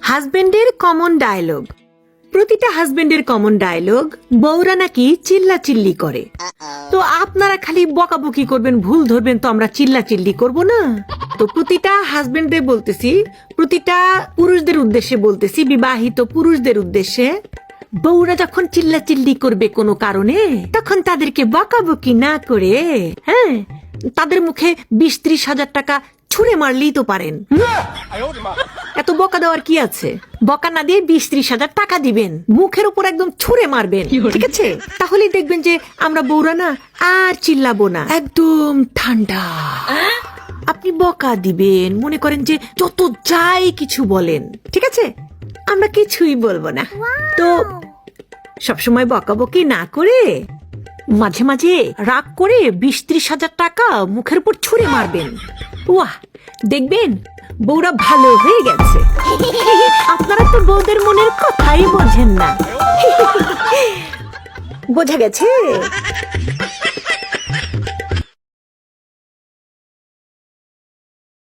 হাজবেন্ডের common dialogue. প্রতিটা হাজবেন্ডের কমন ডায়লগ বউরা নাকি চিল্লা চিল্লি করে তো আপনারা খালি বকাবকি করবেন ভুল ধরবেন তো আমরা চিল্লা চিল্লি করব না? তো প্রতিটা হাজবেন্ডে বলতেছি প্রতিটা পুরুষদের উদ্দেশ্যে বলতেছি বিবাহিত পুরুষদের উদ্দেশ্যে বউরা যখন চিল্লা চিল্লি করবে কোনো কারণে তখন তাদেরকে বকাবকি না করে হ্যাঁ? তাদের মুখে বিশ ত্রিশ হাজার টাকা ছুঁড়ে মারলেই তো পারেন। এত বকা দেওয়ার কি আছে? বকা না দিয়ে বিশ ত্রিশ হাজার টাকা দিবেন। মুখের উপর একদম ছুঁড়ে মারবেন। ঠিক আছে? তাহলেই দেখবেন যে আমরা বউরা না আর চিল্লাবো না। একদম ঠান্ডা। আপনি বকা দিবেন। মনে করেন যে যত যাই কিছু বলেন। ঠিক আছে? আমরা কিছুই বলব না। তো সবসময় বকাবকি না করে মাঝে মাঝে রাগ করে বিশ ত্রিশ হাজার টাকা মুখের উপর ছুঁড়ে মারবেন। ওয়াহ দেখবেন বউরা ভালো হয়ে গেছে। আপনারা তো বউদের মনের কথাই বোঝেন না। বোঝা গেছে?